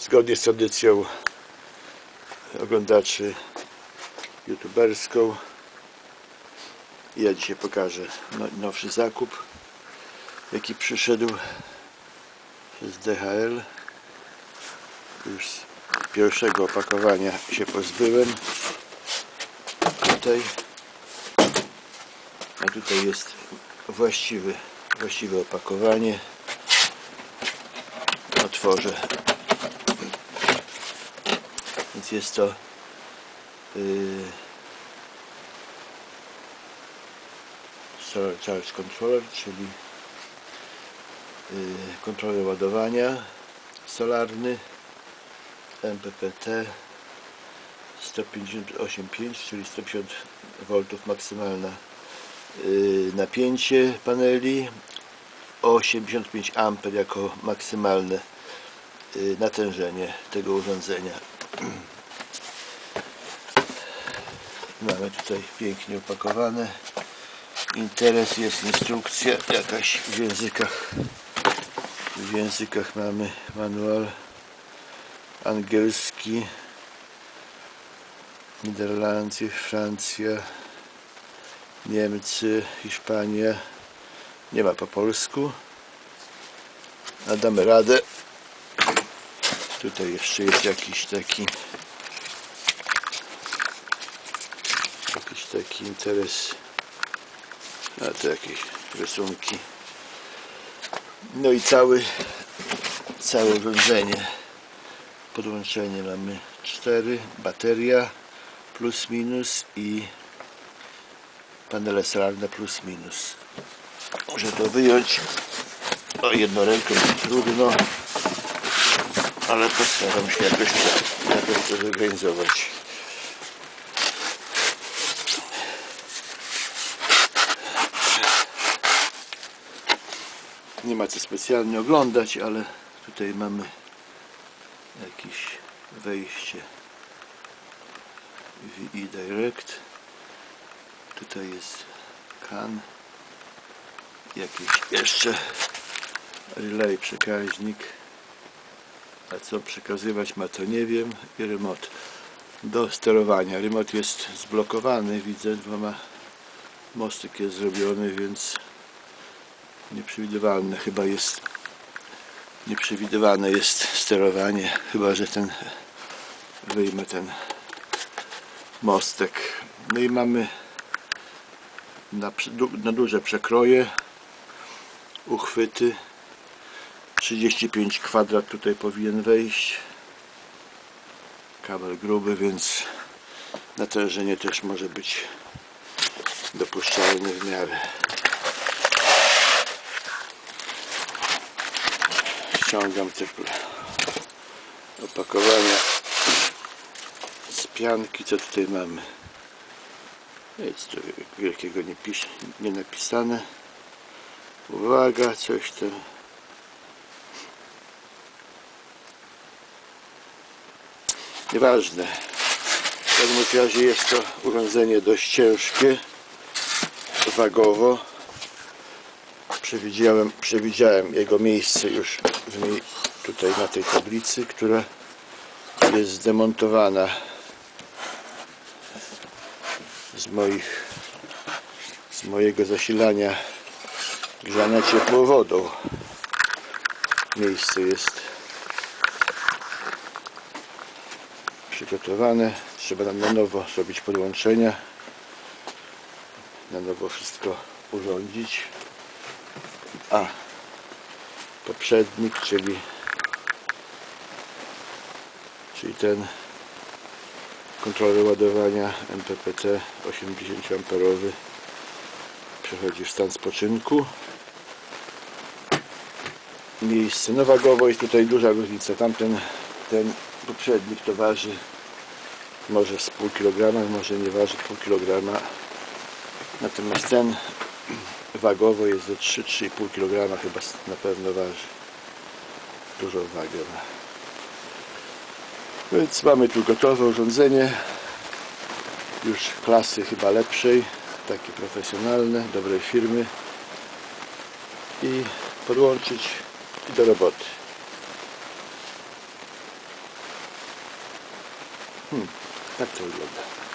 zgodnie z tradycją oglądaczy youtuberską. Ja dzisiaj pokażę no- nowszy zakup jaki przyszedł z DHL już z pierwszego opakowania się pozbyłem. Tutaj. A tutaj jest właściwy, właściwe opakowanie. Otworzę jest to yy, Charge Controller, czyli yy, kontroler ładowania solarny MPPT 158.5, czyli 150 V maksymalna napięcie paneli 85 A jako maksymalne yy, natężenie tego urządzenia mamy tutaj pięknie opakowane. Interes jest instrukcja jakaś w językach. W językach mamy manual angielski. Niderlandy, Francja Niemcy, Hiszpania. Nie ma po polsku. A damy radę. Tutaj jeszcze jest jakiś taki jakiś taki interes a to jakieś rysunki. No i cały całe urządzenie podłączenie mamy 4 bateria plus minus i panele solarne plus minus. Muszę to wyjąć o jedną ręką trudno ale postaram się jakoś jakoś to zorganizować nie ma co specjalnie oglądać, ale tutaj mamy jakieś wejście VI Direct. Tutaj jest CAN jakiś jeszcze relay przekaźnik. A co przekazywać ma to nie wiem. I remote do sterowania. Remote jest zblokowany widzę dwoma mostek jest zrobiony więc nieprzewidywalne chyba jest nieprzewidywane jest sterowanie chyba że ten wyjmę ten mostek. No i mamy na, na duże przekroje uchwyty. 35 kwadrat tutaj powinien wejść. Kabel gruby więc natężenie też może być dopuszczalne w miarę ściągam te opakowania z pianki co tutaj mamy. Nic tu wielkiego nie, pisz, nie napisane. Uwaga coś tam nieważne. W każdym razie jest to urządzenie dość ciężkie wagowo przewidziałem, przewidziałem jego miejsce już w tutaj na tej tablicy, która jest zdemontowana z moich z mojego zasilania grzania ciepłą wodą. Miejsce jest przygotowane. Trzeba nam na nowo zrobić podłączenia na nowo wszystko urządzić a poprzednik, czyli czyli ten kontroler ładowania MPPT 80 amperowy przechodzi w stan spoczynku. Miejsce, no wagowo jest tutaj duża różnica. Tamten ten poprzednik to waży może z pół kilograma, może nie waży pół kilograma. Natomiast ten wagowo jest ze 3-3,5 kg chyba na pewno waży. Dużą wagę ma. Więc mamy tu gotowe urządzenie. Już klasy chyba lepszej takie profesjonalne, dobrej firmy. I podłączyć i do roboty. Hmm, tak to wygląda.